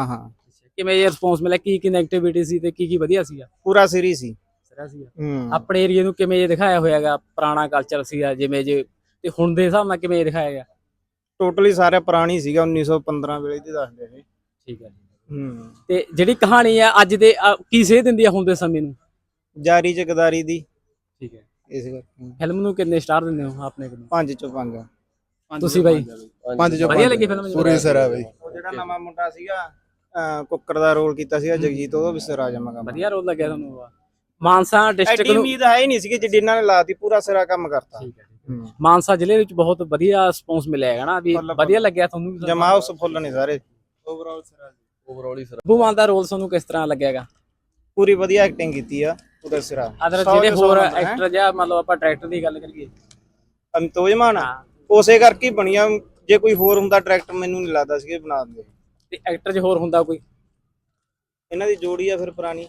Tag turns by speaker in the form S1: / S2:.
S1: ਹਾਂ ਹਾਂ।
S2: ਕਿਵੇਂ ਇਹ ਰਿਸਪੌਂਸ ਮਿਲਿਆ? ਕੀ ਕੀ ਨੈਗੇਟਿਵਿਟੀ ਸੀ ਤੇ ਕੀ ਕੀ ਵਧੀਆ ਸੀਗਾ?
S1: ਪੂਰਾ ਸੀਰੀ ਸੀ।
S2: ਸਰਾ ਸੀਗਾ।
S1: ਹੂੰ।
S2: ਆਪਣੇ ਏਰੀਆ ਨੂੰ ਕਿਵੇਂ ਇਹ ਦਿਖਾਇਆ ਹੋਇਆਗਾ? ਪੁਰਾਣਾ ਕਲਚਰ ਸੀਗਾ ਜਿਵੇਂ ਜੇ ਤੇ ਹੁਣ ਦੇ ਹਿਸਾਬ ਨਾਲ ਕਿਵੇਂ ਇਹ ਦਿਖਾਇਆ ਗਿਆ?
S1: ਟੋਟਲੀ ਸਾਰਾ ਪੁਰਾਣੀ ਸੀਗਾ 1915 ਵੇਲੇ ਦੀ ਦੱਸਦੇ ਨੇ
S2: ਠੀਕ ਹੈ
S1: ਹੂੰ।
S2: ਤੇ ਜਿਹੜੀ ਕਹਾਣੀ ਆ ਅੱਜ ਦੇ ਅ, ਕੀ ਸੇਧ ਦਿੰਦੀ ਆ ਹੁਣ ਦੇ ਸਮੇਂ ਨੂੰ?
S1: ਜਾਰੀ ਚ ਗਦਾਰੀ ਦੀ।
S2: ਠੀਕ ਹੈ।
S1: ਇਸ ਕਰਕੇ।
S2: ਫਿਲਮ ਨੂੰ ਕਿੰਨੇ ਸਟਾਰ ਦਿੰਦੇ ਹੋ ਆਪਣੇ ਕੋਲ?
S1: ਪੰਜ ਚੋਂ ਪੰਜ।
S2: ਤੁਸੀਂ ਬਾਈ?
S3: ਪੰਜ ਚੋਂ
S2: ਵਧੀਆ। ਲੱਗੀ ਫਿਲਮ
S3: ਪੂਰੀ ਸਿਰਾ ਬਈ।
S1: ਉਹ ਜਿਹੜਾ ਨਵਾਂ ਮੁੰਡਾ ਸੀਗਾ ਕੁੱਕਰ ਦਾ ਰੋਲ ਕੀਤਾ ਸੀਗਾ ਜਗਜੀਤ ਉਹਦਾ ਵੀ ਸਿਰਾ ਜਮਾ ਕੰਮ।
S2: ਵਧੀਆ ਰੋਲ ਲੱਗਿਆ ਤੁਹਾਨੂੰ ਉਹ? ਮਾਨਸਾ ਡਿਸਟ੍ਰਿਕਟ ਨੂੰ
S1: ਉਮੀਦ ਹੈ ਹੀ ਨਹੀਂ ਸੀਗੀ ਜਿੱਡੀ ਇਹਨਾਂ ਨੇ ਲਾਤੀ ਪੂਰਾ ਸਿਰਾ ਕੰਮ ਕਰਤਾ।
S2: ਠੀਕ ਹੈ
S1: ਹੂੰ।
S2: ਮਾਨਸਾ ਜ਼ਿਲ੍ਹੇ ਵਿੱਚ ਬਹੁਤ ਵਧੀਆ ਰਿਸਪੌਂਸ ਮਿਲਿਆ ਹੈਗਾ ਨਾ ਵੀ
S1: ਫੁੱਲ-
S2: ਵਧੀਆ ਲੱਗਿਆ ਤੁਹਾਨੂੰ ਵੀ
S1: ਜਮਾ ਉਸ ਫੁੱਲ ਨੇ ਸਾਰੇ। ਓਵਰਆਲ ਸਿਰਾ
S3: ਓਵਰਆਲ ਹੀ ਸਿਰਾ
S2: ਬੂਮਾਨ ਦਾ ਰੋਲ ਤੁਹਾਨੂੰ ਕਿਸ ਤਰ੍ਹਾਂ ਲੱਗਿਆਗਾ
S1: ਪੂਰੀ ਵਧੀਆ ਐਕਟਿੰਗ ਕੀਤੀ ਆ ਪੂਰਾ ਸਿਰਾ
S2: ਅਦਰ
S1: ਸੌ
S2: ਜਿਹੜੇ
S1: ਚੋਂ ਸੌ
S2: ਹੋਰ
S1: ਨੰਬਰ ਹੈ।
S2: ਐਕਟਰ ਜਾਂ ਮਤਲਬ ਆਪਾਂ ਡਾਇਰੈਕਟਰ ਦੀ ਗੱਲ ਕਰੀਏ।
S1: ਅੰਤੋਜ ਮਾਨ ਉਸੇ ਕਰਕੇ ਹੀ ਬਣੀਆਂ ਜੇ ਕੋਈ ਹੋਰ ਹੁੰਦਾ ਡਾਇਰੈਕਟਰ ਮੈਨੂੰ ਨਹੀਂ ਲੱਗਦਾ ਸੀ ਕਿ ਬਣਾ ਦਿੰਦੇ।
S2: ਤੇ ਐਕਟਰ 'ਚ ਹੋਰ ਹੁੰਦਾ ਕੋਈ?
S1: ਇਹਨਾਂ ਦੀ ਜੋੜੀ ਆ ਫਿਰ ਪੁਰਾਣੀ।